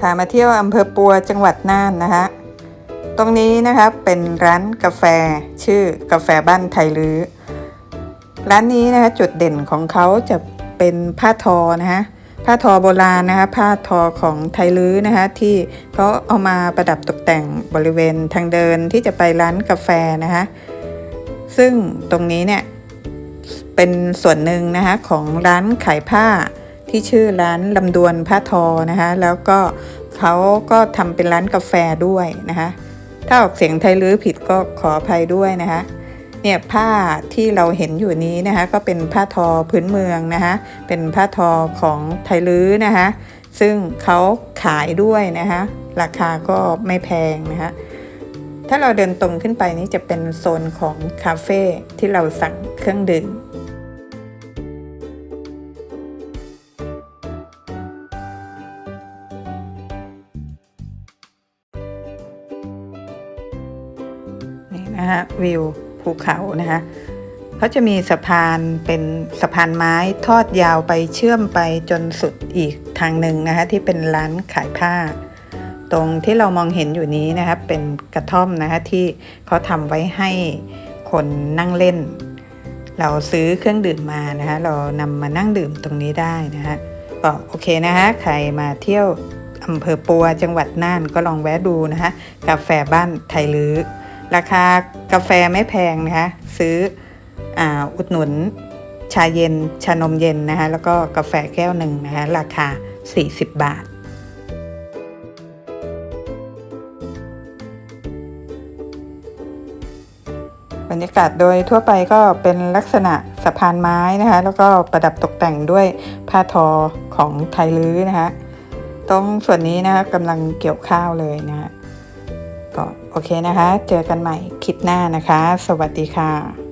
พามาเที่ยวอำเภอปัวจังหวัดน่านนะคะ ตรงนี้นะคะเป็นร้านกาแฟชื่อกาแฟบ้านไทยลื้อร้านนี้นะคะจุดเด่นของเขาจะเป็นผ้าทอนะคะผ้าทอโบราณนะคะผ้าทอของไทยลื้อนะคะที่เขาเอามาประดับตกแต่งบริเวณทางเดินที่จะไปร้านกาแฟนะคะซึ่งตรงนี้เนี่ยเป็นส่วนหนึ่งนะคะของร้านขายผ้า ที่ชื่อร้านลำดวนผ้าทอนะคะแล้วก็เขาก็ทำเป็นร้านกาแฟด้วยนะคะถ้าออกเสียงไทยลื้อผิดก็ขออภัยด้วยนะคะเนี่ยผ้าที่เราเห็นอยู่นี้นะคะก็เป็นผ้าทอพื้นเมืองนะคะเป็นผ้าทอของไทยลื้อนะคะซึ่งเขาขายด้วยนะคะราคาก็ไม่แพงนะคะถ้าเราเดินตรงขึ้นไปนี่จะเป็นโซนของคาเฟ่ที่เราสั่งเครื่องดื่ม นะคะวิวภูเขานะคะเขาจะมีสะพานเป็นสะพานไม้ทอดยาวไปเชื่อมไปจนสุดอีกทางหนึ่งนะคะที่เป็นร้านขายผ้า ตรงที่เรามองเห็นอยู่นี้นะคะเป็นกระท่อมนะคะที่เขาทำไว้ให้คนนั่งเล่น เราซื้อเครื่องดื่มมานะคะเรานำมานั่งดื่มตรงนี้ได้นะคะก็โอเคนะคะใครมาเที่ยวอำเภอปัวจังหวัดน่านก็ลองแวะดูนะคะกาแฟบ้านไทยลื้อ ราคากาแฟไม่แพงนะคะซื้อออุดหนุนชาเย็นชานมเย็นนะคะแล้วก็กาแฟแก้วหนึ่งนะคะราคา 40 บาท บรรยากาศโดยทั่วไปก็เป็นลักษณะสะพานไม้นะคะแล้วก็ประดับตกแต่งด้วยผ้าทอของไทยลื้อนะคะตรงส่วนนี้นะคะกำลังเกี่ยวข้าวเลยนะคะ ก็โอเคนะคะ เจอกันใหม่คลิปหน้านะคะ สวัสดีค่ะ